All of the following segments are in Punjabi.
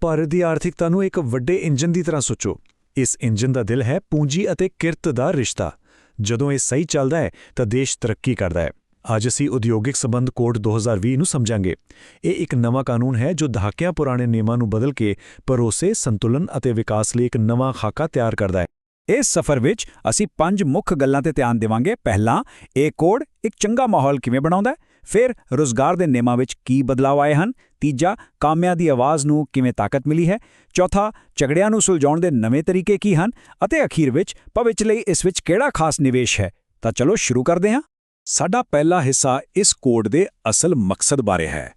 ਭਾਰਤ ਦੀ ਆਰਥਿਕਤਾ ਨੂੰ ਇੱਕ ਵੱਡੇ ਇੰਜਨ ਦੀ ਤਰ੍ਹਾਂ ਸੋਚੋ। ਇਸ ਇੰਜਨ ਦਾ ਦਿਲ ਹੈ ਪੂੰਜੀ ਅਤੇ ਕਿਰਤ ਦਾ ਰਿਸ਼ਤਾ। ਜਦੋਂ ਇਹ ਸਹੀ ਚੱਲਦਾ ਹੈ, ਤਾਂ ਦੇਸ਼ ਤਰੱਕੀ ਕਰਦਾ ਹੈ। ਅੱਜ ਅਸੀਂ ਉਦਯੋਗਿਕ ਸੰਬੰਧ ਕੋਡ 2020 ਨੂੰ ਸਮਝਾਂਗੇ। ਇਹ ਇੱਕ ਨਵਾਂ ਕਾਨੂੰਨ ਹੈ ਜੋ ਦਹਾਕਿਆਂ ਪੁਰਾਣੇ ਨਿਯਮਾਂ ਨੂੰ ਬਦਲ ਕੇ ਭਰੋਸੇ, ਸੰਤੁਲਨ ਅਤੇ ਵਿਕਾਸ ਲਈ ਇੱਕ ਨਵਾਂ ਖਾਕਾ ਤਿਆਰ ਕਰਦਾ ਹੈ। ਇਸ ਸਫ਼ਰ ਵਿੱਚ ਅਸੀਂ ਪੰਜ ਮੁੱਖ ਗੱਲਾਂ ਤੇ ਧਿਆਨ ਦੇਵਾਂਗੇ। ਪਹਿਲਾ, ਇਹ ਕੋਡ ਇੱਕ ਚੰਗਾ ਮਾਹੌਲ ਕਿਵੇਂ ਬਣਾਉਂਦਾ ਹੈ? ਫਿਰ ਰੋਜ਼ਗਾਰ ਦੇ ਨਿਯਮਾਂ ਵਿੱਚ ਕੀ ਬਦਲਾਅ ਆਏ ਹਨ? ਤੀਜਾ, ਕਾਮਿਆਂ ਦੀ ਆਵਾਜ਼ ਨੂੰ ਕਿਵੇਂ ਤਾਕਤ ਮਿਲੀ ਹੈ? ਚੌਥਾ, ਝਗੜਿਆਂ ਨੂੰ ਸੁਲਝਾਉਣ ਦੇ ਨਵੇਂ ਤਰੀਕੇ ਕੀ ਹਨ? ਅਤੇ ਅਖੀਰ ਵਿੱਚ, ਭਵਿੱਖ ਲਈ ਇਸ ਵਿੱਚ ਕਿਹੜਾ ਖਾਸ ਨਿਵੇਸ਼ ਹੈ? ਤਾਂ ਚਲੋ ਸ਼ੁਰੂ ਕਰਦੇ ਹਾਂ। ਸਾਡਾ ਪਹਿਲਾ ਹਿੱਸਾ ਇਸ ਕੋਡ ਦੇ ਅਸਲ ਮਕਸਦ ਬਾਰੇ ਹੈ।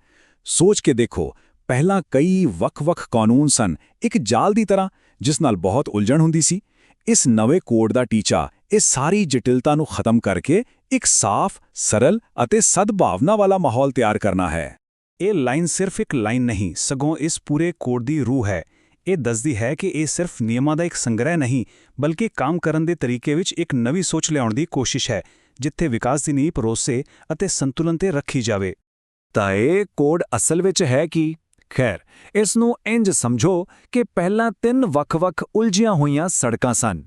ਸੋਚ ਕੇ ਦੇਖੋ, ਪਹਿਲਾਂ ਕਈ ਵੱਖ-ਵੱਖ ਕਾਨੂੰਨ ਸਨ। ਇੱਕ ਜਾਲ ਦੀ ਤਰ੍ਹਾਂ, ਜਿਸ ਨਾਲ ਬਹੁਤ ਉਲਝਣ ਹੁੰਦੀ ਸੀ। ਇਸ ਨਵੇਂ ਕੋਡ ਦਾ ਟੀਚਾ ਇਸ ਸਾਰੀ ਜਟਿਲਤਾ ਨੂੰ ਖਤਮ ਕਰਕੇ ਇੱਕ ਸਾਫ਼, ਸਰਲ ਅਤੇ ਸਦਭਾਵਨਾ ਵਾਲਾ ਮਾਹੌਲ ਤਿਆਰ ਕਰਨਾ ਹੈ। ਇਹ ਲਾਈਨ ਸਿਰਫ ਇੱਕ ਲਾਈਨ ਨਹੀਂ, ਸਗੋਂ ਇਸ ਪੂਰੇ ਕੋਡ ਦੀ ਰੂਹ ਹੈ। ਇਹ ਦੱਸਦੀ ਹੈ ਕਿ ਇਹ ਸਿਰਫ ਨਿਯਮਾਂ ਦਾ ਇੱਕ ਸੰਗ੍ਰਹਿ ਨਹੀਂ, ਬਲਕਿ ਕੰਮ ਕਰਨ ਦੇ ਤਰੀਕੇ ਵਿੱਚ ਇੱਕ ਨਵੀਂ ਸੋਚ ਲਿਆਉਣ ਦੀ ਕੋਸ਼ਿਸ਼ ਹੈ, ਜਿੱਥੇ ਵਿਕਾਸ ਦੀ ਨੀਂਹ ਭਰੋਸੇ ਅਤੇ ਸੰਤੁਲਨ ਤੇ ਰੱਖੀ ਜਾਵੇ। ਤਾਂ ਇਹ ਕੋਡ ਅਸਲ ਵਿੱਚ ਹੈ ਕਿ? ਖੈਰ, ਇਸ ਨੂੰ ਇੰਜ ਸਮਝੋ ਕਿ ਪਹਿਲਾਂ ਤਿੰਨ ਵੱਖ-ਵੱਖ ਉਲਝੀਆਂ ਹੋਈਆਂ ਸੜਕਾਂ ਸਨ।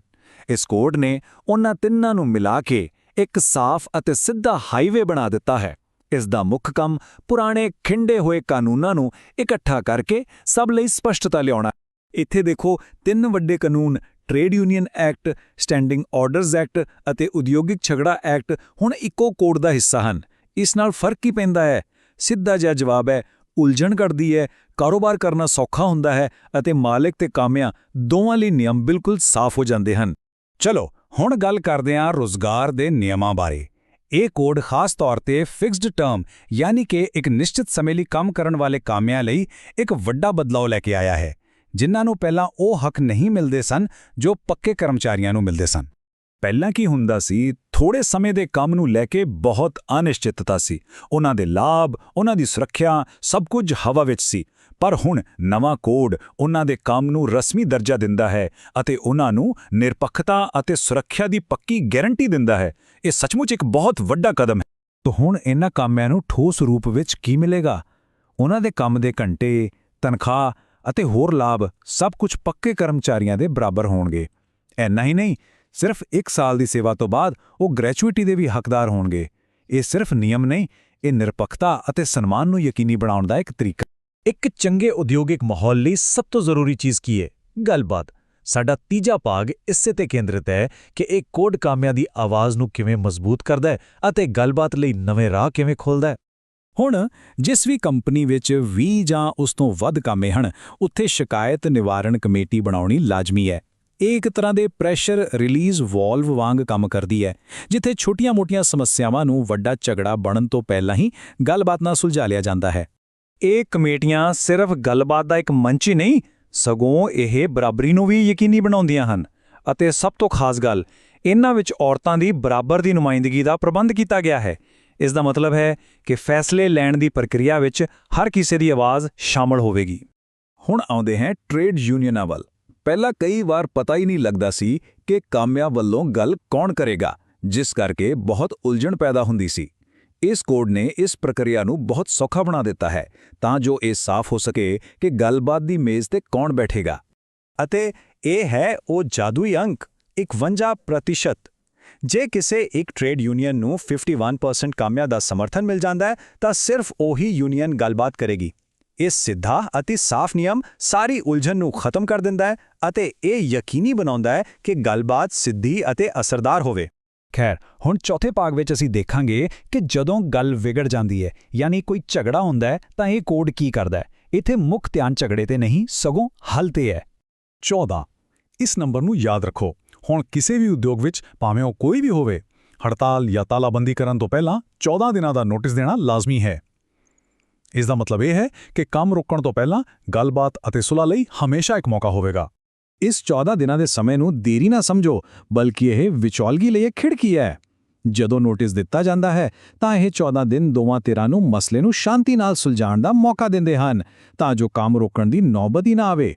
ਇਸ ਕੋਡ ਨੇ ਉਹਨਾਂ ਤਿੰਨਾਂ ਨੂੰ ਮਿਲਾ ਕੇ ਇੱਕ ਸਾਫ਼ ਅਤੇ ਸਿੱਧਾ ਹਾਈਵੇ ਬਣਾ ਦਿੱਤਾ ਹੈ। ਇਸ ਦਾ ਮੁੱਖ ਕੰਮ ਪੁਰਾਣੇ ਖਿੰਡੇ ਹੋਏ ਕਾਨੂੰਨਾਂ ਨੂੰ ਇਕੱਠਾ ਕਰਕੇ ਸਭ ਲਈ ਸਪਸ਼ਟਤਾ ਲਿਆਉਣਾ ਇੱਥੇ ਦੇਖੋ, ਤਿੰਨ ਵੱਡੇ ਕਾਨੂੰਨ, trade union act, standing orders act ਅਤੇ ਉਦਯੋਗਿਕ ਝਗੜਾ ਐਕਟ ਹੁਣ ਇੱਕੋ ਕੋਡ ਦਾ ਹਿੱਸਾ ਹਨ। ਇਸ ਨਾਲ ਫ਼ਰਕ ਕੀ ਪੈਂਦਾ ਹੈ। ਸਿੱਧਾ ਜਿਹਾ ਜਵਾਬ ਹੈ, ਉਲਝਣ ਘਟਦੀ ਹੈ, ਕਾਰੋਬਾਰ ਕਰਨਾ ਸੌਖਾ ਹੁੰਦਾ ਹੈ ਅਤੇ ਮਾਲਕ ਤੇ ਕਾਮਿਆਂ ਦੋਵਾਂ ਲਈ ਨਿਯਮ ਬਿਲਕੁਲ ਸਾਫ਼ ਹੋ ਜਾਂਦੇ ਹਨ। ਚਲੋ ਹੁਣ ਗੱਲ ਕਰਦੇ ਹਾਂ ਰੋਜ਼ਗਾਰ ਦੇ ਨਿਯਮਾਂ ਬਾਰੇ। ਇਹ ਕੋਡ ਖਾਸ ਤੌਰ ਤੇ ਫਿਕਸਡ ਟਰਮ, ਯਾਨੀ ਕਿ ਇੱਕ ਨਿਸ਼ਚਿਤ ਸਮੇਂ ਲਈ ਕੰਮ ਕਰਨ ਵਾਲੇ ਕਾਮਿਆਂ ਲਈ ਇੱਕ ਵੱਡਾ ਬਦਲਾਅ ਲੈ ਕੇ ਆਇਆ ਹੈ, ਜਿਨ੍ਹਾਂ ਨੂੰ ਪਹਿਲਾਂ ਉਹ ਹੱਕ ਨਹੀਂ ਮਿਲਦੇ ਸਨ ਜੋ ਪੱਕੇ ਕਰਮਚਾਰੀਆਂ ਨੂੰ ਮਿਲਦੇ ਸਨ। ਪਹਿਲਾਂ ਕੀ ਹੁੰਦਾ ਸੀ ਥੋੜੇ ਸਮੇਂ ਦੇ ਕੰਮ ਨੂੰ ਲੈ ਕੇ ਬਹੁਤ ਅਨਿਸ਼ਚਿਤਤਾ ਸੀ। ਉਹਨਾਂ ਦੇ ਲਾਭ, ਉਹਨਾਂ ਦੀ ਸੁਰੱਖਿਆ ਸਭ ਕੁਝ ਹਵਾ ਵਿੱਚ ਸੀ। ਪਰ ਹੁਣ ਨਵਾਂ ਕੋਡ ਉਹਨਾਂ ਦੇ ਕੰਮ ਨੂੰ ਰਸਮੀ ਦਰਜਾ ਦਿੰਦਾ ਹੈ ਅਤੇ ਉਹਨਾਂ ਨੂੰ ਨਿਰਪੱਖਤਾ ਅਤੇ ਸੁਰੱਖਿਆ ਦੀ ਪੱਕੀ ਗਾਰੰਟੀ ਦਿੰਦਾ ਹੈ। ਇਹ ਸੱਚਮੁੱਚ ਇੱਕ ਬਹੁਤ ਵੱਡਾ ਕਦਮ ਹੈ। ਤਾਂ ਹੁਣ ਇਹਨਾਂ ਕਾਮਿਆਂ ਨੂੰ ਠੋਸ ਰੂਪ ਵਿੱਚ ਕੀ ਮਿਲੇਗਾ? ਉਹਨਾਂ ਦੇ ਕੰਮ ਦੇ ਘੰਟੇ, ਤਨਖਾਹ ਅਤੇ ਹੋਰ ਲਾਭ ਸਭ ਕੁਝ ਪੱਕੇ ਕਰਮਚਾਰੀਆਂ ਦੇ ਬਰਾਬਰ ਹੋਣਗੇ। ਐਨਾ ਹੀ ਨਹੀਂ ਸਿਰਫ 1 ਸਾਲ ਦੀ ਸੇਵਾ ਤੋਂ ਬਾਅਦ ਉਹ ਗ੍ਰੈਚੁਇਟੀ ਦੇ ਵੀ ਹੱਕਦਾਰ ਹੋਣਗੇ। ਇਹ ਸਿਰਫ ਨਿਯਮ ਨਹੀਂ, ਇਹ ਨਿਰਪੱਖਤਾ ਅਤੇ ਸਨਮਾਨ ਨੂੰ ਯਕੀਨੀ ਬਣਾਉਣ ਦਾ ਇੱਕ ਤਰੀਕਾ। ਇੱਕ ਚੰਗੇ ਉਦਯੋਗਿਕ ਮਾਹੌਲ ਲਈ ਸਭ ਤੋਂ ਜ਼ਰੂਰੀ ਚੀਜ਼ ਕੀ ਹੈ? ਗੱਲਬਾਤ। ਸਾਡਾ ਤੀਜਾ ਭਾਗ ਇਸੇ ਤੇ ਕੇਂਦਰਿਤ ਹੈ ਕਿ ਇਹ ਕੋਡ ਕਾਮਿਆਂ ਦੀ ਆਵਾਜ਼ ਨੂੰ ਕਿਵੇਂ ਮਜ਼ਬੂਤ ਕਰਦਾ ਹੈ ਅਤੇ ਗੱਲਬਾਤ ਲਈ ਨਵੇਂ ਰਾਹ ਕਿਵੇਂ ਖੋਲਦਾ ਹੈ। ਹੁਣ, ਜਿਸ ਵੀ ਕੰਪਨੀ ਵਿੱਚ 20 ਜਾਂ ਉਸ ਤੋਂ ਵੱਧ ਕਾਮੇ ਹਨ, ਉੱਥੇ ਸ਼ਿਕਾਇਤ ਨਿਵਾਰਣ ਕਮੇਟੀ ਬਣਾਉਣੀ ਲਾਜ਼ਮੀ ਹੈ। ਇਹ ਇੱਕ ਤਰ੍ਹਾਂ ਦੇ ਪ੍ਰੈਸ਼ਰ ਰਿਲੀਜ਼ ਵਾਲਵ ਵਾਂਗ ਕੰਮ ਕਰਦੀ ਹੈ, ਜਿੱਥੇ ਛੋਟੀਆਂ-ਮੋਟੀਆਂ ਸਮੱਸਿਆਵਾਂ ਨੂੰ ਵੱਡਾ ਝਗੜਾ ਬਣਨ ਤੋਂ ਪਹਿਲਾਂ ਹੀ ਗੱਲਬਾਤ ਨਾਲ ਸੁਲਝਾ ਲਿਆ ਜਾਂਦਾ ਹੈ। ਇਹ ਕਮੇਟੀਆਂ ਸਿਰਫ ਗੱਲਬਾਤ ਦਾ ਇੱਕ ਮੰਚ ਹੀ ਨਹੀਂ, ਸਗੋਂ ਇਹ ਬਰਾਬਰੀ ਨੂੰ ਵੀ ਯਕੀਨੀ ਬਣਾਉਂਦੀਆਂ ਹਨ ਅਤੇ ਸਭ ਤੋਂ ਖਾਸ ਗੱਲ, ਇਹਨਾਂ ਵਿੱਚ ਔਰਤਾਂ ਦੀ ਬਰਾਬਰ ਦੀ ਨੁਮਾਇੰਦਗੀ ਦਾ ਪ੍ਰਬੰਧ ਕੀਤਾ ਗਿਆ ਹੈ। ਇਸ ਦਾ ਮਤਲਬ ਹੈ ਕਿ ਫੈਸਲੇ ਲੈਣ ਦੀ ਪ੍ਰਕਿਰਿਆ ਵਿੱਚ ਹਰ ਕਿਸੇ ਦੀ ਆਵਾਜ਼ ਸ਼ਾਮਲ ਹੋਵੇਗੀ। ਹੁਣ ਆਉਂਦੇ ਹਾਂ ਟ੍ਰੇਡ ਯੂਨੀਅਨਾਂ ਵੱਲ। ਪਹਿਲਾਂ ਕਈ ਵਾਰ ਪਤਾ ਹੀ ਨਹੀਂ ਲੱਗਦਾ ਸੀ ਕਿ ਕਾਮਿਆਂ ਵੱਲੋਂ ਗੱਲ ਕੌਣ ਕਰੇਗਾ, ਜਿਸ ਕਰਕੇ ਬਹੁਤ ਉਲਝਣ ਪੈਦਾ ਹੁੰਦੀ ਸੀ। ਇਸ ਕੋਡ ਨੇ ਇਸ ਪ੍ਰਕਿਰਿਆ ਨੂੰ ਬਹੁਤ ਸੌਖਾ ਬਣਾ ਦਿੱਤਾ ਹੈ, ਤਾਂ ਜੋ ਇਹ ਸਾਫ਼ ਹੋ ਸਕੇ ਕਿ ਗੱਲਬਾਤ ਦੀ ਮੇਜ਼ ਤੇ ਕੌਣ ਬੈਠੇਗਾ। ਅਤੇ ਇਹ ਹੈ ਉਹ ਜਾਦੂਈ ਅੰਕ 51% ਜੇ ਕਿਸੇ ਇੱਕ ਟ੍ਰੇਡ ਯੂਨੀਅਨ ਨੂੰ 51% ਕਾਮਿਆਂ ਦਾ ਸਮਰਥਨ ਮਿਲ ਜਾਂਦਾ ਹੈ, ਤਾਂ ਸਿਰਫ ਉਹੀ ਯੂਨੀਅਨ ਗੱਲਬਾਤ ਕਰੇਗੀ। ਇਹ ਸਿੱਧਾ ਅਤੇ ਸਾਫ਼ ਨਿਯਮ ਸਾਰੀ ਉਲਝਣ ਨੂੰ ਖਤਮ ਕਰ ਦਿੰਦਾ ਹੈ ਅਤੇ ਇਹ ਯਕੀਨੀ ਬਣਾਉਂਦਾ ਹੈ ਕਿ ਗੱਲਬਾਤ ਸਿੱਧੀ ਅਤੇ ਅਸਰਦਾਰ ਹੋਵੇ। ਖੈਰ, ਹੁਣ ਚੌਥੇ ਭਾਗ ਵਿੱਚ ਅਸੀਂ ਦੇਖਾਂਗੇ ਕਿ ਜਦੋਂ ਗੱਲ ਵਿਗੜ ਜਾਂਦੀ ਹੈ, ਯਾਨੀ ਕੋਈ ਝਗੜਾ ਹੁੰਦਾ ਹੈ, ਤਾਂ ਇਹ ਕੋਡ ਕੀ ਕਰਦਾ ਹੈ? ਇੱਥੇ ਮੁੱਖ ਧਿਆਨ ਝਗੜੇ ਤੇ ਨਹੀਂ, ਸਗੋਂ ਹੱਲ ਤੇ ਹੈ। 14 ਇਸ ਨੰਬਰ ਨੂੰ ਯਾਦ ਰੱਖੋ, ਹੁਣ ਕਿਸੇ ਵੀ ਉਦਯੋਗ ਵਿੱਚ ਭਾਵੇਂ ਉਹ ਕੋਈ ਵੀ ਹੋਵੇ, ਹੜਤਾਲ ਜਾਂ ਤਾਲਾਬੰਦੀ ਕਰਨ ਤੋਂ ਪਹਿਲਾਂ 14 ਦਿਨਾਂ ਦਾ ਨੋਟਿਸ ਦੇਣਾ ਲਾਜ਼ਮੀ ਹੈ। ਇਸ ਦਾ ਮਤਲਬ ਇਹ ਹੈ ਕਿ ਕੰਮ ਰੁਕਣ ਤੋਂ ਪਹਿਲਾਂ ਗੱਲਬਾਤ ਅਤੇ ਸੁਲ੍ਹਾ ਲਈ ਹਮੇਸ਼ਾ ਇੱਕ ਮੌਕਾ ਹੋਵੇਗਾ। ਇਸ 14 ਦਿਨਾਂ ਦੇ ਸਮੇਂ ਨੂੰ ਦੇਰੀ ਨਾ ਸਮਝੋ, ਬਲਕਿ ਇਹ ਵਿਚੌਲਗੀ ਲਈ ਇੱਕ ਖਿੜਕੀ ਹੈ। ਜਦੋਂ ਨੋਟਿਸ ਦਿੱਤਾ ਜਾਂਦਾ ਹੈ, ਤਾਂ ਇਹ 14 ਦਿਨ ਦੋਵਾਂ ਧਿਰਾਂ ਨੂੰ ਮਸਲੇ ਨੂੰ ਸ਼ਾਂਤੀ ਨਾਲ ਸੁਲਝਾਉਣ ਦਾ ਮੌਕਾ ਦਿੰਦੇ ਹਨ, ਤਾਂ ਜੋ ਕੰਮ ਰੋਕਣ ਦੀ ਨੌਬਤ ਹੀ ਨਾ ਆਵੇ।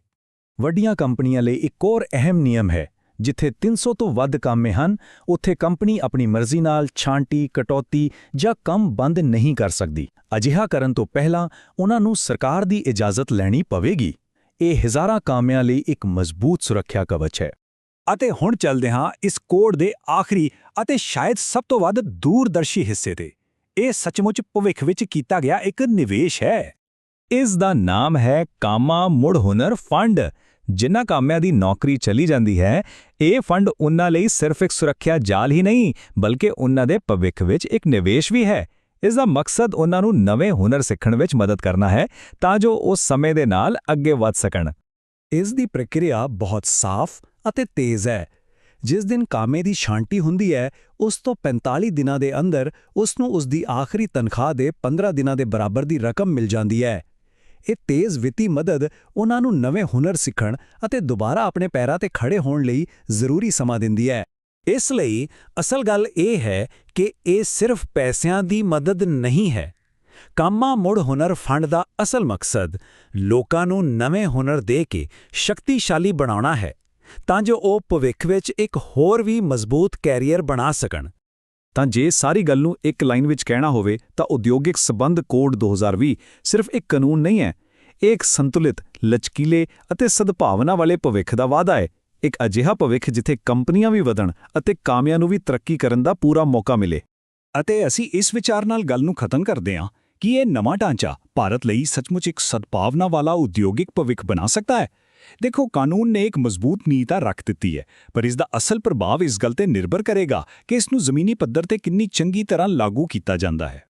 ਵੱਡੀਆਂ ਕੰਪਨੀਆਂ ਲਈ ਇੱਕ ਹੋਰ ਅਹਿਮ ਨਿਯਮ ਹੈ। ਜਿੱਥੇ 300 ਤੋਂ ਵੱਧ ਕਾਮੇ ਹਨ, ਉੱਥੇ ਕੰਪਨੀ ਆਪਣੀ ਮਰਜ਼ੀ ਨਾਲ ਛਾਂਟੀ, ਕਟੌਤੀ ਜਾਂ ਕੰਮ ਬੰਦ ਨਹੀਂ ਕਰ ਸਕਦੀ। ਅਜਿਹਾ ਕਰਨ ਤੋਂ ਪਹਿਲਾਂ ਉਹਨਾਂ ਨੂੰ ਸਰਕਾਰ ਦੀ ਇਜਾਜ਼ਤ ਲੈਣੀ ਪਵੇਗੀ। ਇਹ ਹਜ਼ਾਰਾਂ ਕਾਮਿਆਂ ਲਈ ਇੱਕ ਮਜ਼ਬੂਤ ਸੁਰੱਖਿਆ ਕਵਚ ਹੈ। ਅਤੇ ਹੁਣ ਚੱਲਦੇ ਹਾਂ ਇਸ ਕੋਡ ਦੇ ਆਖਰੀ ਅਤੇ ਸ਼ਾਇਦ ਸਭ ਤੋਂ ਵੱਧ ਦੂਰਦਰਸ਼ੀ ਹਿੱਸੇ ਤੇ। ਇਹ ਸੱਚਮੁੱਚ ਭਵਿੱਖ ਵਿੱਚ ਕੀਤਾ ਗਿਆ ਇੱਕ ਨਿਵੇਸ਼ ਹੈ। ਇਸ ਦਾ ਨਾਮ ਹੈ ਕਾਮਾ ਮੁੜ ਹੁਨਰ ਫੰਡ। ਜਿਨ੍ਹਾਂ ਕਾਮਿਆਂ ਦੀ ਨੌਕਰੀ ਚਲੀ ਜਾਂਦੀ ਹੈ, ਇਹ ਫੰਡ ਉਹਨਾਂ ਲਈ ਸਿਰਫ ਇੱਕ ਸੁਰੱਖਿਆ ਜਾਲ ਹੀ ਨਹੀਂ, ਬਲਕਿ ਉਹਨਾਂ ਦੇ ਭਵਿੱਖ ਵਿੱਚ ਇੱਕ ਨਿਵੇਸ਼ ਵੀ ਹੈ। ਇਸ ਦਾ ਮਕਸਦ ਉਹਨਾਂ ਨੂੰ ਨਵੇਂ ਹੁਨਰ ਸਿੱਖਣ ਵਿੱਚ ਮਦਦ ਕਰਨਾ ਹੈ, ਤਾਂ ਜੋ ਉਹ ਸਮੇਂ ਦੇ ਨਾਲ ਅੱਗੇ ਵਧ ਸਕਣ। ਇਸ ਦੀ ਪ੍ਰਕਿਰਿਆ ਬਹੁਤ ਸਾਫ਼ ਅਤੇ ਤੇਜ਼ ਹੈ। ਜਿਸ ਦਿਨ ਕਾਮੇ ਦੀ ਸ਼ਾਂਤੀ ਹੁੰਦੀ ਹੈ, ਉਸ ਤੋਂ 45 ਦਿਨਾਂ ਦੇ ਅੰਦਰ ਉਸ ਨੂੰ ਉਸ ਦੀ ਆਖਰੀ ਤਨਖਾਹ ਦੇ 15 ਦਿਨਾਂ ਦੇ ਬਰਾਬਰ ਦੀ ਰਕਮ ਮਿਲ ਜਾਂਦੀ ਹੈ। ਇਹ ਤੇਜ਼ ਵਿੱਤੀ ਮਦਦ ਉਹਨਾਂ ਨੂੰ ਨਵੇਂ ਹੁਨਰ ਸਿੱਖਣ ਅਤੇ ਦੁਬਾਰਾ ਆਪਣੇ ਪੈਰਾਂ ਤੇ ਖੜੇ ਹੋਣ ਲਈ ਜ਼ਰੂਰੀ ਸਮਾਂ ਦਿੰਦੀ ਹੈ। ਇਸ ਲਈ ਅਸਲ ਗੱਲ ਇਹ ਹੈ ਕਿ ਇਹ ਸਿਰਫ ਪੈਸਿਆਂ ਦੀ ਮਦਦ ਨਹੀਂ ਹੈ। ਕਾਮਾ ਮੁੜ ਹੁਨਰ ਫੰਡ ਦਾ ਅਸਲ ਮਕਸਦ ਲੋਕਾਂ ਨੂੰ ਨਵੇਂ ਹੁਨਰ ਦੇ ਕੇ ਸ਼ਕਤੀਸ਼ਾਲੀ ਬਣਾਉਣਾ ਹੈ ਤਾਂ ਜੋ ਉਹ ਭਵਿੱਖ ਵਿੱਚ ਇੱਕ ਹੋਰ ਵੀ ਮਜ਼ਬੂਤ ਕੈਰੀਅਰ ਬਣਾ ਸਕਣ। ਤਾਂ ਜੇ ਸਾਰੀ ਗੱਲ ਨੂੰ ਇੱਕ ਲਾਈਨ ਵਿੱਚ ਕਹਿਣਾ ਹੋਵੇ ਤਾਂ ਉਦਯੋਗਿਕ ਸਬੰਧ ਕੋਡ 2020 ਸਿਰਫ ਇੱਕ ਕਾਨੂੰਨ ਨਹੀਂ ਹੈ। ਇਹ ਇੱਕ ਸੰਤੁਲਿਤ, ਲਚਕੀਲੇ ਅਤੇ ਸਦਭਾਵਨਾ ਵਾਲੇ ਭਵਿੱਖ ਦਾ ਵਾਅਦਾ ਹੈ। ਇੱਕ ਅਜਿਹਾ ਭਵਿੱਖ ਜਿੱਥੇ ਕੰਪਨੀਆਂ ਵੀ ਵਧਣ ਅਤੇ ਕਾਮਿਆਂ ਨੂੰ ਵੀ ਤਰੱਕੀ ਕਰਨ ਦਾ ਪੂਰਾ ਮੌਕਾ ਮਿਲੇ। ਅਤੇ ਅਸੀਂ ਇਸ ਵਿਚਾਰ ਨਾਲ ਗੱਲ ਨੂੰ ਖਤਮ ਕਰਦੇ ਹਾਂ ਕਿ ਇਹ ਨਵਾਂ ਢਾਂਚਾ ਭਾਰਤ ਲਈ ਸੱਚਮੁੱਚ ਇੱਕ ਸਦਭਾਵਨਾ ਵਾਲਾ ਉਦਯੋਗਿਕ ਭਵਿੱਖ ਬਣਾ ਸਕਦਾ ਹੈ। ਦੇਖੋ, ਕਾਨੂੰਨ ਨੇ ਇੱਕ ਮਜ਼ਬੂਤ ਨੀਤਾ ਰੱਖ ਦਿੱਤੀ ਹੈ, ਪਰ ਇਸ ਦਾ ਅਸਲ ਪ੍ਰਭਾਵ ਇਸ ਗੱਲ ਤੇ ਨਿਰਭਰ ਕਰੇਗਾ ਕਿ ਇਸ ਨੂੰ ਜ਼ਮੀਨੀ ਪੱਧਰ ਤੇ ਕਿੰਨੀ ਚੰਗੀ ਤਰ੍ਹਾਂ ਲਾਗੂ ਕੀਤਾ ਜਾਂਦਾ ਹੈ।